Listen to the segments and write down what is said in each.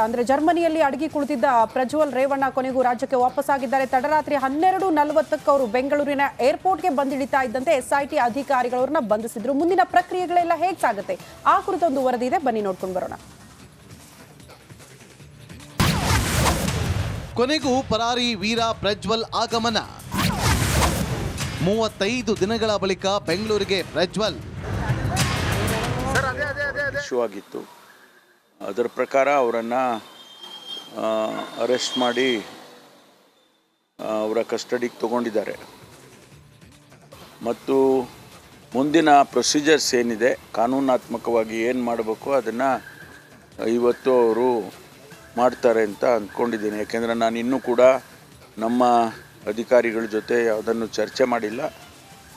ಅಂದ್ರೆ ಜರ್ಮನಿಯಲ್ಲಿ ಅಡಗಿ ಕುಳಿತಿದ್ದ ಪ್ರಜ್ವಲ್ ರೇವಣ್ಣ ಕೊನೆಗೂ ರಾಜ್ಯಕ್ಕೆ ವಾಪಸ್ಸಾಗಿದ್ದಾರೆ. ತಡರಾತ್ರಿ ಹನ್ನೆರಡು ನಲವತ್ತಕ್ಕೆ ಅವರು ಬೆಂಗಳೂರಿನ ಏರ್ಪೋರ್ಟ್ಗೆ ಬಂದಿಳಿತಾ ಇದ್ದಂತೆ ಎಸ್ಐಟಿ ಅಧಿಕಾರಿಗಳವ್ರನ್ನ ಬಂಧಿಸಿದ್ರು. ಮುಂದಿನ ಪ್ರಕ್ರಿಯೆಗಳೆಲ್ಲ ಹೇಗೆ ಸಾಗುತ್ತೆ? ಆ ಕುರಿತೊಂದು ವರದಿ ಇದೆ. ಬನ್ನಿ ನೋಡ್ಕೊಂಡು ಬರೋಣ. ಕೊನೆಗೂ ಪರಾರಿ ವೀರ ಪ್ರಜ್ವಲ್ ಆಗಮನ. ಮೂವತ್ತೈದು ದಿನಗಳ ಬಳಿಕ ಬೆಂಗಳೂರಿಗೆ ಪ್ರಜ್ವಲ್. ಶೂ ಆಗಿತ್ತು. ಅದರ ಪ್ರಕಾರ ಅವರನ್ನು ಅರೆಸ್ಟ್ ಮಾಡಿ ಅವರ ಕಸ್ಟಡಿಗೆ ತಗೊಂಡಿದ್ದಾರೆ. ಮತ್ತು ಮುಂದಿನ ಪ್ರೊಸೀಜರ್ಸ್ ಏನಿದೆ, ಕಾನೂನಾತ್ಮಕವಾಗಿ ಏನು ಮಾಡಬೇಕು ಅದನ್ನು ಇವತ್ತು ಅವರು ಮಾಡ್ತಾರೆ ಅಂತ ಅಂದ್ಕೊಂಡಿದ್ದೀನಿ ಯಾಕೆಂದರೆ ನಾನು ಇನ್ನೂ ಕೂಡ ನಮ್ಮ ಅಧಿಕಾರಿಗಳ ಜೊತೆ ಯಾವುದನ್ನು ಚರ್ಚೆ ಮಾಡಿಲ್ಲ.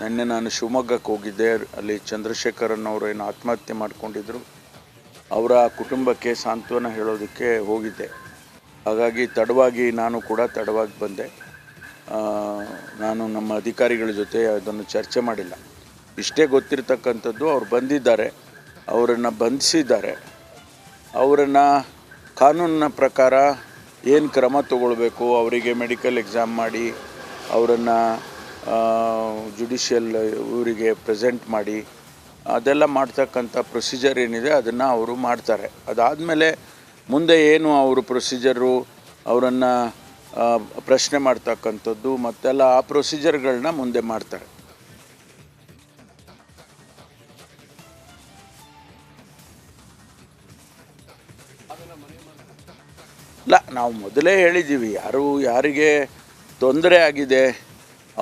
ನಿನ್ನೆ ನಾನು ಶಿವಮೊಗ್ಗಕ್ಕೆ ಹೋಗಿದ್ದೆ, ಅಲ್ಲಿ ಚಂದ್ರಶೇಖರನ್ ಅವರು ಏನು ಆತ್ಮಹತ್ಯೆ ಮಾಡ್ಕೊಂಡಿದ್ರು. ಅವರ ಕುಟುಂಬಕ್ಕೆ ಸಾಂತ್ವನ ಹೇಳೋದಕ್ಕೆ ಹೋಗಿದ್ದೆ. ಹಾಗಾಗಿ ತಡವಾಗಿ ನಾನು ಕೂಡ ತಡವಾಗಿ ಬಂದೆ. ನಾನು ನಮ್ಮ ಅಧಿಕಾರಿಗಳ ಜೊತೆ ಅದನ್ನು ಚರ್ಚೆ ಮಾಡಿಲ್ಲ. ಇಷ್ಟೇ ಗೊತ್ತಿರತಕ್ಕಂಥದ್ದು ಅವ್ರು ಬಂದಿದ್ದಾರೆ. ಅವರನ್ನು ಬಂಧಿಸಿದ್ದಾರೆ. ಅವರನ್ನು ಕಾನೂನಿನ ಪ್ರಕಾರ ಏನು ಕ್ರಮ ತಗೊಳ್ಬೇಕು, ಅವರಿಗೆ ಮೆಡಿಕಲ್ ಎಕ್ಸಾಮ್ ಮಾಡಿ, ಅವರನ್ನು ಜುಡಿಷಿಯಲ್ ಇವರಿಗೆ ಪ್ರೆಸೆಂಟ್ ಮಾಡಿ ಅದೆಲ್ಲ ಮಾಡ್ತಕ್ಕಂಥ ಪ್ರೊಸೀಜರ್ ಏನಿದೆ, ಅದನ್ನು ಅವರು ಮಾಡ್ತಾರೆ. ಅದಾದಮೇಲೆ ಮುಂದೆ ಏನು ಅವರು ಪ್ರೊಸೀಜರು ಅವರನ್ನು ಪ್ರಶ್ನೆ ಮಾಡ್ತಕ್ಕಂಥದ್ದು, ಮತ್ತೆಲ್ಲ ಆ ಪ್ರೊಸೀಜರ್ಗಳನ್ನ ಮುಂದೆ ಮಾಡ್ತಾರೆ. ಇಲ್ಲ, ನಾವು ಮೊದಲೇ ಹೇಳಿದ್ದೀವಿ, ಯಾರು, ಯಾರಿಗೆ ತೊಂದರೆ ಆಗಿದೆ,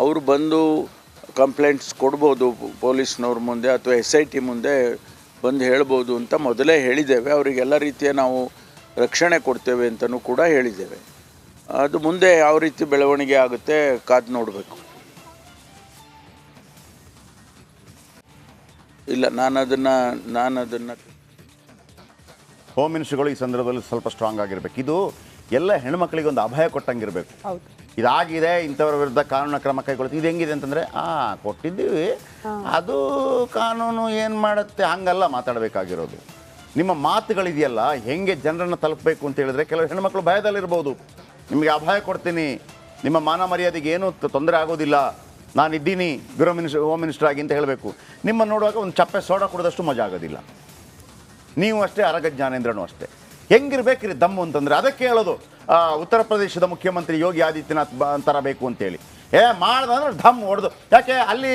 ಅವರು ಬಂದು ಕಂಪ್ಲೇಂಟ್ಸ್ ಕೊಡ್ಬೋದು ಪೊಲೀಸ್ನವ್ರ ಮುಂದೆ ಅಥವಾ ಎಸ್ ಐ ಟಿ ಮುಂದೆ ಬಂದು ಹೇಳ್ಬೋದು ಅಂತ ಮೊದಲೇ ಹೇಳಿದ್ದೇವೆ. ಅವರಿಗೆಲ್ಲ ರೀತಿಯ ನಾವು ರಕ್ಷಣೆ ಕೊಡ್ತೇವೆ ಅಂತಲೂ ಕೂಡ ಹೇಳಿದ್ದೇವೆ. ಅದು ಮುಂದೆ ಯಾವ ರೀತಿ ಬೆಳವಣಿಗೆ ಆಗುತ್ತೆ ಕಾದು ನೋಡಬೇಕು. ಇಲ್ಲ ನಾನು ಅದನ್ನು ನಾನು ಅದನ್ನು ಹೋಮ್ ಮಿನಿಸ್ಟ್ರಿಗಳು ಈ ಸಂದರ್ಭದಲ್ಲಿ ಸ್ವಲ್ಪ ಸ್ಟ್ರಾಂಗ್ ಆಗಿರಬೇಕು. ಇದು ಎಲ್ಲ ಹೆಣ್ಮಕ್ಳಿಗೆ ಒಂದು ಅಭಯ ಕೊಟ್ಟಂಗಿರಬೇಕು. ಇದಾಗಿದೆ ಇಂಥವ್ರ ವಿರುದ್ಧ ಕಾನೂನು ಕ್ರಮ ಕೈಗೊಳ್ಳುತ್ತೆ. ಇದು ಹೆಂಗಿದೆ ಅಂತಂದರೆ ಆ ಕೊಟ್ಟಿದ್ದೀವಿ. ಅದು ಕಾನೂನು ಏನು ಮಾಡುತ್ತೆ ಹಂಗಲ್ಲ ಮಾತಾಡಬೇಕಾಗಿರೋದು. ನಿಮ್ಮ ಮಾತುಗಳಿದೆಯಲ್ಲ ಹೆಂಗೆ ಜನರನ್ನು ತಲುಪಬೇಕು ಅಂತ ಹೇಳಿದ್ರೆ ಕೆಲವು ಹೆಣ್ಮಕ್ಳು ಭಯದಲ್ಲಿರ್ಬೋದು. ನಿಮಗೆ ಅಭಯ ಕೊಡ್ತೀನಿ. ನಿಮ್ಮ ಮಾನ ಮರ್ಯಾದೆಗೆ ಏನೂ ತೊಂದರೆ ಆಗೋದಿಲ್ಲ. ನಾನಿದ್ದೀನಿ ಗೃಹ ಮಿನಿಸ್ಟರ್ ಹೋಮ್ ಮಿನಿಸ್ಟರ್ ಆಗಿ ಅಂತ ಹೇಳಬೇಕು. ನಿಮ್ಮನ್ನು ನೋಡುವಾಗ ಒಂದು ಚಪ್ಪೆ ಸೋಡಾ ಕುಡಿದಷ್ಟು ಮಜಾ ಆಗೋದಿಲ್ಲ. ನೀವು ಅಷ್ಟೇ ಅರಗ ಜ್ಞಾನೇಂದ್ರನು ಅಷ್ಟೇ. ಹೆಂಗಿರ್ಬೇಕ್ರಿ ದಮ್ಮು ಅಂತಂದ್ರೆ ಅದಕ್ಕೆ ಹೇಳೋದು ಉತ್ತರ ಪ್ರದೇಶದ ಮುಖ್ಯಮಂತ್ರಿ ಯೋಗಿ ಆದಿತ್ಯನಾಥ್ ಬ ಅಂತರ ಬೇಕು ಅಂತೇಳಿ. ಏ ಮಾಡ್ದಂದ್ರೆ ಧಮ್ ಹೊಡೆದು. ಯಾಕೆ, ಅಲ್ಲಿ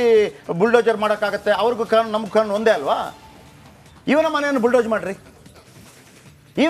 ಬುಲ್ಡೋಜರ್ ಮಾಡೋಕ್ಕಾಗತ್ತೆ? ಅವ್ರಿಗೂ ಕಣ್ಣು, ನಮ್ಗೆ ಕಣ್ಣು ಒಂದೇ ಅಲ್ವಾ? ಇವನ ಮನೆಯನ್ನು ಬುಲ್ಡೋಜ್ ಮಾಡ್ರಿ.